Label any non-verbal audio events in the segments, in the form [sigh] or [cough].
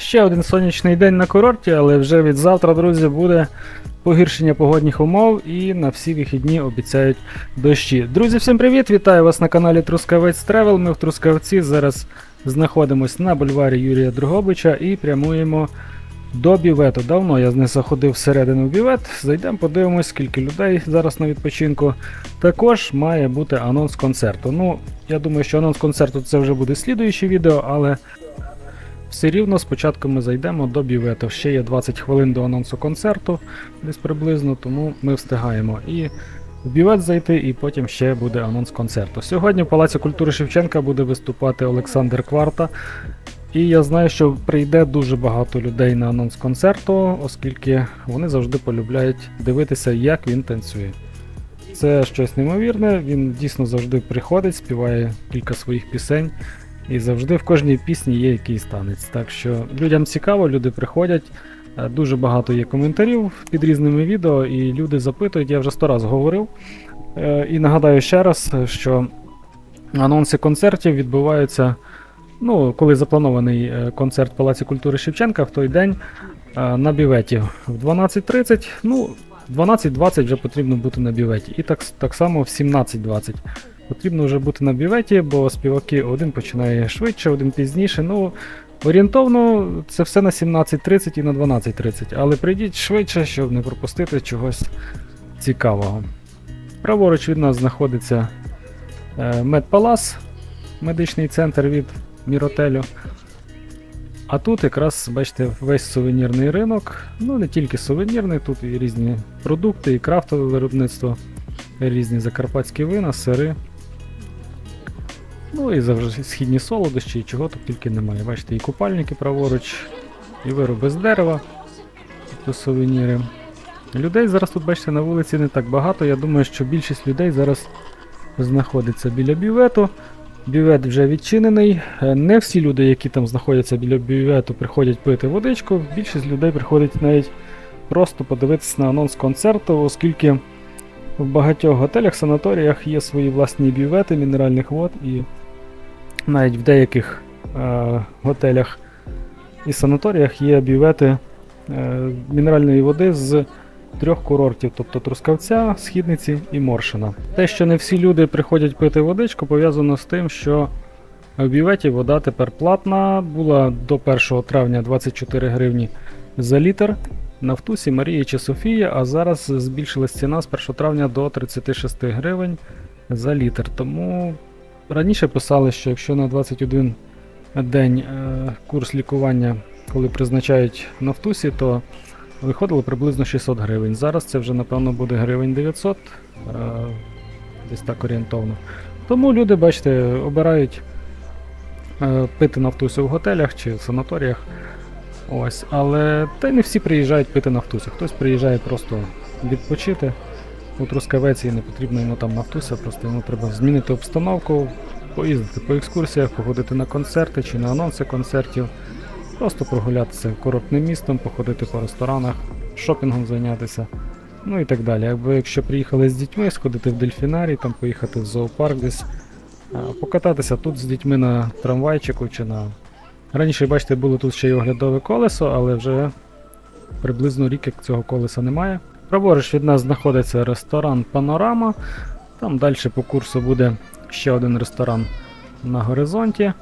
Ще один сонячний день на курорті, але вже від завтра, друзі, буде погіршення погодних умов і на всі вихідні обіцяють дощі. Друзі, всім привіт! Вітаю вас на каналі Трускавець Тревел. Ми в Трускавці зараз знаходимось на бульварі Юрія Дрогобича і прямуємо до бювету. Давно я не заходив всередину в бювет. Зайдемо, подивимось, скільки людей зараз на відпочинку. Також має бути анонс концерту. Ну, я думаю, що анонс концерту це вже буде слідуюче відео, але все рівно спочатку ми зайдемо до бювету. Ще є 20 хвилин до анонсу концерту, десь приблизно, тому ми встигаємо і в бювет зайти, і потім ще буде анонс концерту. Сьогодні в Палаці культури Шевченка буде виступати Олександр Кварта. І я знаю, що прийде дуже багато людей на анонс концерту, оскільки вони завжди полюбляють дивитися, як він танцює. Це щось неймовірне, він дійсно завжди приходить, співає кілька своїх пісень. І завжди в кожній пісні є якийсь танець. Так що людям цікаво, люди приходять. е, Дуже багато є коментарів під різними відео, і люди запитують, я вже сто раз говорив. Е, І нагадаю ще раз, що анонси концертів відбуваються. Ну, коли запланований е, концерт в Палаці культури Шевченка в той день на бюветі в 12.30, ну, в 12.20 вже потрібно бути на бюветі. І так, так само в 17.20 потрібно вже бути на бюветі, бо співаки один починає швидше, один пізніше. Ну, орієнтовно це все на 17.30 і на 12.30, але прийдіть швидше, щоб не пропустити чогось цікавого. Праворуч від нас знаходиться е, Медпалас, медичний центр від Міротелю. А тут якраз, бачите, весь сувенірний ринок. Ну, не тільки сувенірний, тут і різні продукти, і крафтове виробництво, різні закарпатські вина, сири. Ну і завжди східні солодощі, і чого тут тільки немає. Бачите, і купальники праворуч, і вироби з дерева, тобто сувеніри. Людей зараз тут, бачите, на вулиці не так багато. Я думаю, що більшість людей зараз знаходиться біля бювету. Бювет вже відчинений. Е, Не всі люди, які там знаходяться біля бювету, приходять пити водичку. Більшість людей приходить навіть просто подивитися на анонс концерту, оскільки в багатьох готелях, санаторіях є свої власні бювети мінеральних вод, і навіть в деяких е, готелях і санаторіях є бювети е, мінеральної води з трьох курортів, тобто Трускавця, Східниці і Моршина. Те, що не всі люди приходять пити водичку, пов'язано з тим, що в бюветі вода тепер платна, була до 1 травня 24 гривні за літр. На втусі Марії чи Софії, а зараз збільшилась ціна з 1 травня до 36 гривень за літр. Тому раніше писали, що якщо на 21 день е, курс лікування, коли призначають на втусі, то виходило приблизно 600 гривень. Зараз це вже, напевно, буде гривень 900, е, десь так орієнтовно. Тому люди, бачите, обирають е, пити на втусі в готелях чи в санаторіях. Ось, але та й не всі приїжджають пити на втусі. Хтось приїжджає просто відпочити. У Трускавець і не потрібно йому там нафтуся, просто йому треба змінити обстановку, поїздити по екскурсіях, походити на концерти чи на анонси концертів, просто прогулятися курортним містом, походити по ресторанах, шопінгом зайнятися, ну і так далі. Якби якщо приїхали з дітьми, сходити в дельфінарій, там поїхати в зоопарк десь, покататися тут з дітьми на трамвайчику чи на. Раніше, бачите, було тут ще й оглядове колесо, але вже приблизно рік як цього колеса немає. Праворуч від нас знаходиться ресторан Панорама. Там далі по курсу буде ще один ресторан на горизонті.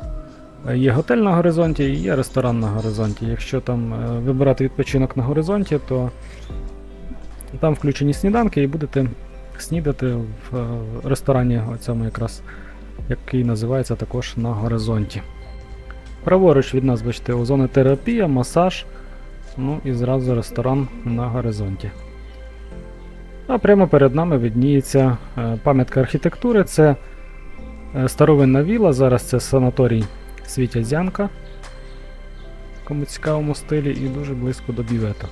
Е, Є готель на горизонті і є ресторан на горизонті. Якщо там е, вибирати відпочинок на горизонті, то там включені сніданки і будете снідати в е, ресторані, оцьому якраз, який називається також на горизонті. Праворуч від нас, бачите, озонотерапія, масаж, ну і зразу ресторан на горизонті. А прямо перед нами видніється е, пам'ятка архітектури. Це е, старовинна віла, зараз це санаторій Світя Зянка. В кому цікавому стилі і дуже близько до бівета.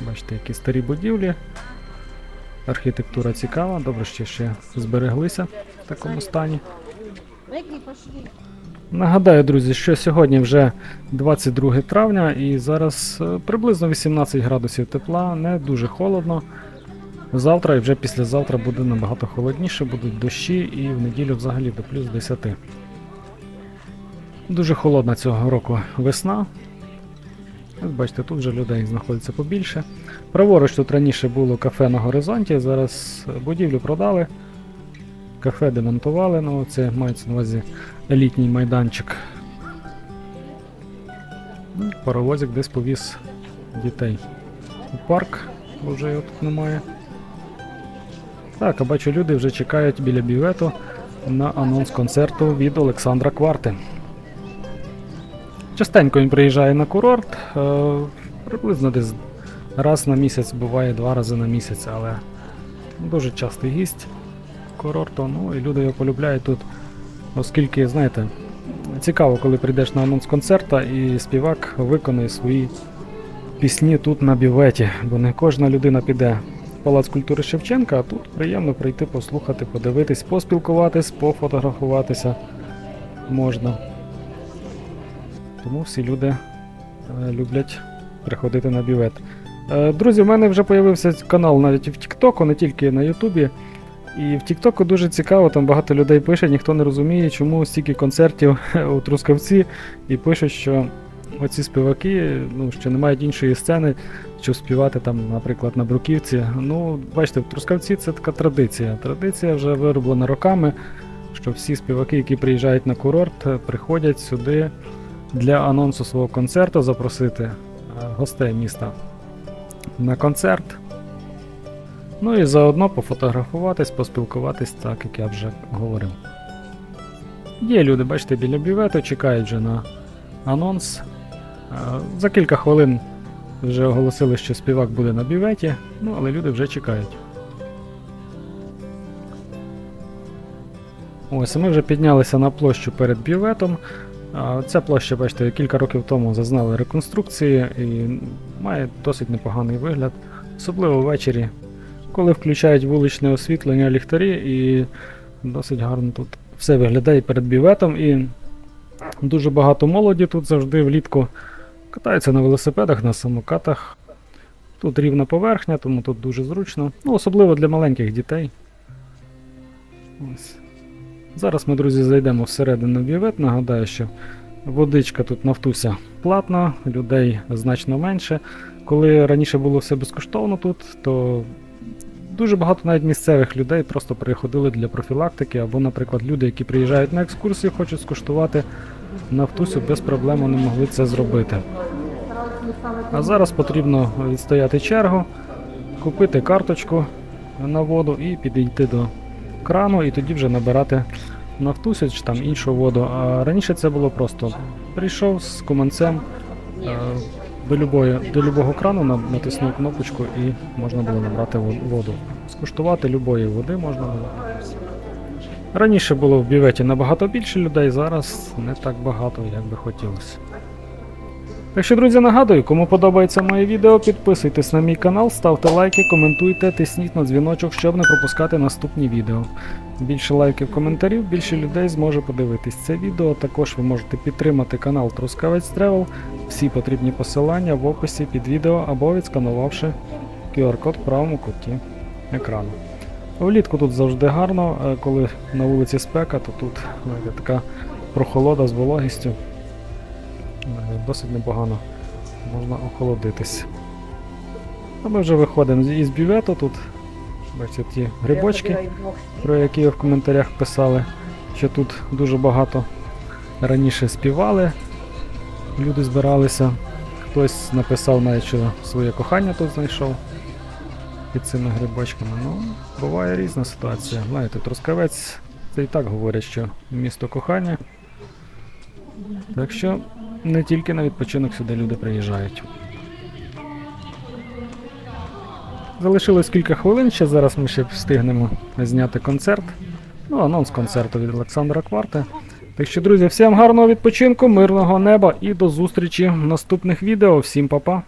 Бачите, які старі будівлі. Архітектура цікава, добре, що ще збереглися в такому стані. Нагадаю, друзі, що сьогодні вже 22 травня і зараз е, приблизно 18 градусів тепла, не дуже холодно. Завтра і вже післязавтра буде набагато холодніше, будуть дощі і в неділю взагалі до плюс 10. Дуже холодна цього року весна. Бачите, тут вже людей знаходиться побільше. Праворуч тут раніше було кафе на горизонті, зараз будівлю продали. Кафе демонтували, ну це мається на увазі елітній майданчик. Ну, Паровозик десь повіз дітей у парк, бо вже його тут немає. Так, а бачу, люди вже чекають біля бювету на анонс концерту від Олександра Кварти. Частенько він приїжджає на курорт, е, приблизно десь раз на місяць, буває два рази на місяць, але дуже частий гість курорту. Ну і люди його полюбляють тут, оскільки, знаєте, цікаво, коли прийдеш на анонс концерта і співак виконує свої пісні тут на бюветі, бо не кожна людина піде Палац культури Шевченка, а тут приємно прийти послухати, подивитись, поспілкуватись, пофотографуватися можна. Тому всі люди е, люблять приходити на бювет. Е, друзі, в мене вже з'явився канал навіть в Тіктоку, не тільки на Ютубі. І в Тіктоку дуже цікаво, там багато людей пише, ніхто не розуміє, чому стільки концертів [laughs] у Трускавці, і пишуть, що оці співаки, ну, що не мають іншої сцени, щоб співати там, наприклад, на Бруківці. Ну, бачите, в Трускавці це така традиція. Традиція вже вироблена роками, що всі співаки, які приїжджають на курорт, приходять сюди для анонсу свого концерту, запросити е, гостей міста на концерт. Ну і заодно пофотографуватись, поспілкуватись, так як я вже говорив. Є люди, бачите, біля бювету, чекають вже на анонс. За кілька хвилин вже оголосили, що співак буде на бюветі, ну але люди вже чекають. Ось, ми вже піднялися на площу перед бюветом. Ця площа, бачите, кілька років тому зазнали реконструкції і має досить непоганий вигляд, особливо ввечері, коли включають вуличне освітлення ліхтарі, і досить гарно тут все виглядає перед бюветом. І дуже багато молоді тут завжди влітку катаються на велосипедах, на самокатах. Тут рівна поверхня, тому тут дуже зручно. Ну, особливо для маленьких дітей. Ось. Зараз ми, друзі, зайдемо всередину бювет. Нагадаю, що водичка тут нафтуся платна, людей значно менше. Коли раніше було все безкоштовно тут, то дуже багато навіть місцевих людей просто приходили для профілактики, або, наприклад, люди, які приїжджають на екскурсію, хочуть скуштувати нафтусю, без проблем вони могли це зробити. А зараз потрібно відстояти чергу, купити карточку на воду і підійти до крану, і тоді вже набирати нафтусю чи там іншу воду. А раніше це було просто прийшов з куманцем е, до, любої, до любого крану, на- натиснув кнопочку і можна було набрати во- воду. Скуштувати любої води можна було. Раніше було в бюветі набагато більше людей, зараз не так багато, як би хотілося. Так що, друзі, нагадую, кому подобається моє відео, підписуйтесь на мій канал, ставте лайки, коментуйте, тисніть на дзвіночок, щоб не пропускати наступні відео. Більше лайків, коментарів, більше людей зможе подивитись це відео. Також ви можете підтримати канал Трускавець Тревел. Всі потрібні посилання в описі під відео або відсканувавши QR-код в правому куті екрану. Влітку тут завжди гарно, е, коли на вулиці спека, то тут така прохолода з вологістю. Е, Досить непогано можна охолодитись. А ми вже виходимо із бювету тут. Бачите, ті грибочки, про які ви в коментарях писали, що тут дуже багато раніше співали, люди збиралися. Хтось написав навіть, що своє кохання тут знайшов під цими грибочками. Ну, буває різна ситуація. Знаєте, Трускавець, це і так говорять, що місто кохання. Так що не тільки на відпочинок сюди люди приїжджають. Залишилось кілька хвилин, ще зараз ми ще встигнемо зняти концерт. Ну, анонс концерту від Олександра Кварти. Так що, друзі, всім гарного відпочинку, мирного неба і до зустрічі в наступних відео. Всім па-па!